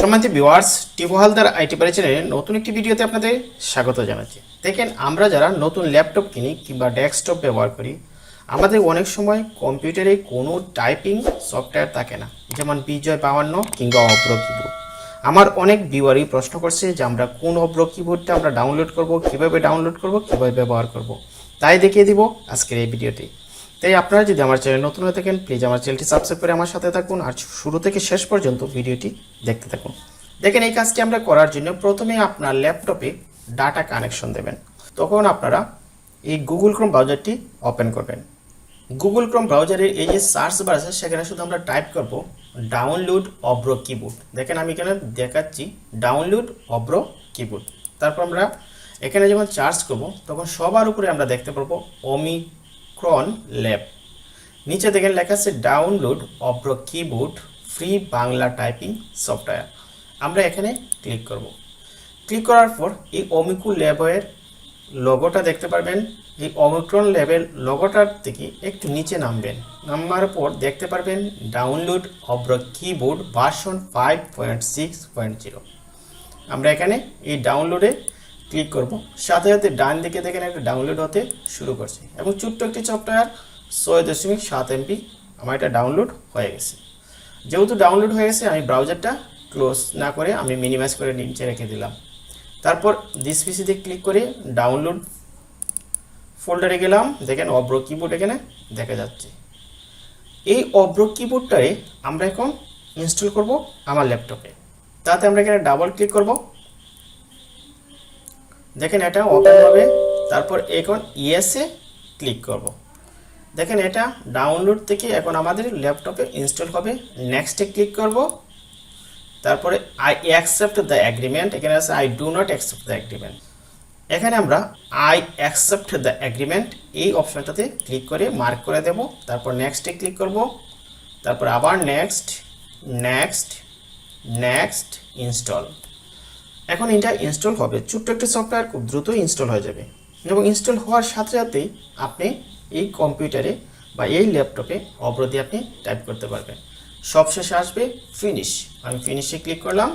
সম্মানিত viewers টিভো Haldar IT পারি চ্যানেলে নতুন একটি ভিডিওতে আপনাদের স্বাগত জানাচ্ছি। দেখেন, আমরা যারা নতুন ল্যাপটপ কিনি কিংবা ডেস্কটপ ব্যবহার করি, আমাদের অনেক সময় কম্পিউটারে কোনো টাইপিং সফটওয়্যার থাকে না। যেমন বিজয় বাহান্ন কিংবা অপ্রো কিবোর্ড আমার অনেক ভিউয়ারই প্রশ্ন করছে যে, আমরা কোন অপ্রো কিবোর্ডটা আমরা ডাউনলোড করব, কীভাবে ডাউনলোড করব, কীভাবে ব্যবহার করব? তাই দেখিয়ে দিব আজকের এই ভিডিওটি। তাই আপনারা যদি আমার চ্যানেল নতুন হয়ে থাকেন প্লিজ আমার চ্যানেলটি সাবস্ক্রাইব করে আমার সাথে থাকুন। আর শুরু থেকে শেষ পর্যন্ত ভিডিওটি দেখতে থাকুন। দেখেন, এই কাজটি আমরা করার জন্য প্রথমে আপনার ল্যাপটপে ডাটা কানেকশন দেবেন। তখন আপনারা এই গুগল ক্রোম ব্রাউজারটি ওপেন করবেন। গুগল ক্রোম ব্রাউজারের এই যে সার্চ বার আছে, সেখানে শুধু আমরা টাইপ করব ডাউনলোড অব্রো কিবোর্ড দেখেন, আমি এখানে দেখাচ্ছি ডাউনলোড অব্রো কিবোর্ড তারপর আমরা এখানে যখন চার্জ করব, তখন সবার উপরে আমরা দেখতে পারব অমিক্রন ল্যাব নিচে দেখেন লেখা আছে download Avro keyboard free Bangla typing software আমরা এখানে ক্লিক করব। ক্লিক করার পর এই অমিকু ল্যাবের লোগোটা দেখতে পারবেন। এই অমিক্রন ল্যাবের লোগোটার থেকে একটু নিচে নামবেন। নামার পর দেখতে পারবেন download Avro keyboard version five point six point zero আমরা এখানে এই ডাউনলোডে ক্লিক করব। সাথে সাথে ডান দিকে দেখেন একটা ডাউনলোড হতে শুরু করছে। এবং ছোট্ট একটি সফটওয়্যার ছয় দশমিক সাত এমপি আমার এটা ডাউনলোড হয়ে গেছে। যেহেতু ডাউনলোড হয়ে গেছে, আমি ব্রাউজারটা ক্লোজ না করে আমি মিনিমাইজ করে নিচে রেখে দিলাম। তারপর দিস পিসিতে ক্লিক করে ডাউনলোড ফোল্ডারে গেলাম। দেখেন অব্র কিবোর্ড এখানে দেখা যাচ্ছে। এই অব্র কিবোর্ডটারে আমরা এখন ইনস্টল করব আমার ল্যাপটপে তাতে আমরা এখানে ডাবল ক্লিক করব। দেখেন এটা ওপেন হবে, তারপর এখন ইয়েসে ক্লিক করব। দেখেন এটা ডাউনলোড থেকে এখন আমাদের ল্যাপটপে ইনস্টল হবে। নেক্সটে ক্লিক করব। তারপরে আই অ্যাকসেপ্ট দ্য অ্যাগ্রিমেন্ট এখানে আছে I do not accept the agreement এখানে আমরা আই অ্যাকসেপ্ট দ্য অ্যাগ্রিমেন্ট এই অপশনটাতে ক্লিক করে মার্ক করে দেব। তারপর নেক্সটে ক্লিক করব। তারপর আবার নেক্সট নেক্সট নেক্সট ইনস্টল এখন এটা ইনস্টল হবে। ছোট্ট একটা সফটওয়্যার খুব দ্রুত ইনস্টল হয়ে যাবে। এবং ইনস্টল হওয়ার সাথে সাথেই আপনি এই কম্পিউটারে বা এই ল্যাপটপে অবরোধে আপনি টাইপ করতে পারবেন। সবশেষে আসবে ফিনিশ আমি ফিনিশে ক্লিক করলাম।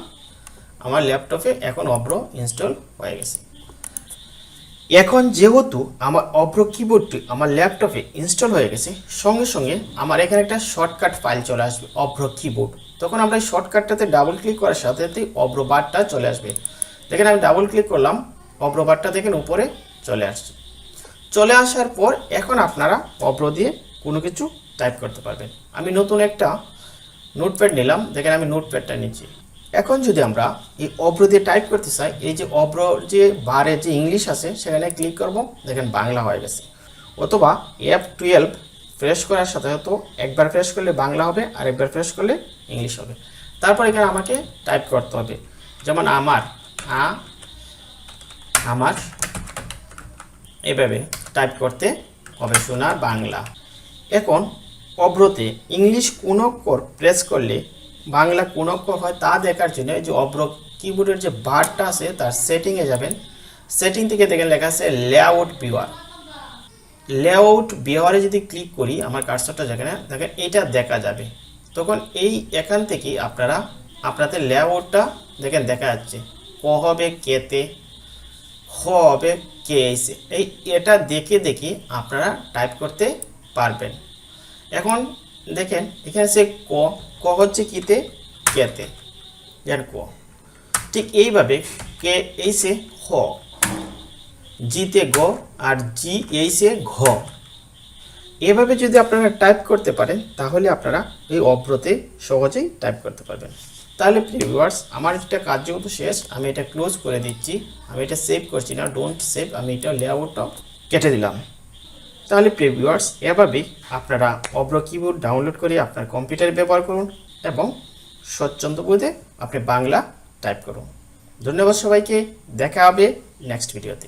আমার ল্যাপটপে এখন অব্র ইনস্টল হয়ে গেছে। এখন যেহেতু আমার অব্র কিবোর্ডটি আমার ল্যাপটপে ইনস্টল হয়ে গেছে, সঙ্গে সঙ্গে আমার এখানে একটা শর্টকাট ফাইল চলে আসবে অব্র কিবোর্ড তখন আমরা এই শর্টকাটটাতে ডাবল ক্লিক করার সাথে সাথেই অব্র বারটা চলে আসবে। দেখেন আমি ডাবল ক্লিক করলাম অব্র বারটা দেখেন উপরে চলে আসছে। চলে আসার পর এখন আপনারা অব্র দিয়ে কোনো কিছু টাইপ করতে পারবেন। আমি নতুন একটা নোটপ্যাড নিলাম, দেখেন আমি নোটপ্যাডটা নিচ্ছি। এখন যদি আমরা এই অব্র দিয়ে টাইপ করতে চাই, এই যে অব্র যে বারে যে ইংলিশ আছে, সেখানে ক্লিক করব, দেখেন বাংলা হয়ে গেছে। অথবা এফ টুয়েলভ প্রেস করার সাথে সাথে একবার প্রেস করলে বাংলা হবে আর একবার প্রেস করলে ইংলিশ হবে। তারপর এখানে আমাকে টাইপ করতে হবে। যেমন আমার আমার, এভাবে টাইপ করতে হবে শোনা বাংলা। এখন অব্রতে ইংলিশ কোন অক্ষর প্রেস করলে বাংলা কোন অক্ষর হয় তা দেখার জন্য এই যে অব্র কিবোর্ডের যে বারটা আছে, তার সেটিংয়ে যাবেন। সেটিং থেকে দেখেন লেখা আছে লেআউট ভিউয়ার লেআউট ভিউয়ারে যদি ক্লিক করি, আমার কার্সরটা যেখানে, দেখেন এটা দেখা যাবে। তখন এই এখান থেকে আপনারা, আপনাদের লেআউটটা দেখেন দেখা যাচ্ছে। ক হবে কেতে খ হবে কে এসে এই এটা দেখে দেখে আপনারা টাইপ করতে পারবেন। এখন দেখেন, এখানে সে ক ক হচ্ছে কিতে? কেতে। যার ক। ঠিক এইভাবে কে এই সে হ। জিতে গ আর জি এই সে ঘ। এভাবে যদি আপনারা টাইপ করতে পারেন, তাহলে আপনারা এই অব্রতে সহজেই টাইপ করতে পারবেন। তাহলে ভিউয়ার্স আমার এটা কাজ যেহেতু শেষ, আমি এটা ক্লোজ করে দিচ্ছি। আমি এটা সেভ করছি না ডোন্ট সেভ আমি এটা লেআউটটা কেটে দিলাম। তাহলে ভিউয়ার্স, এভাবে আপনারা অব্র কিবোর্ড ডাউনলোড করে আপনার কম্পিউটারে ব্যবহার করুন এবং স্বচ্ছন্দ বোধে আপনি বাংলা টাইপ করুন। ধন্যবাদ সবাইকে, দেখা হবে নেক্সট ভিডিওতে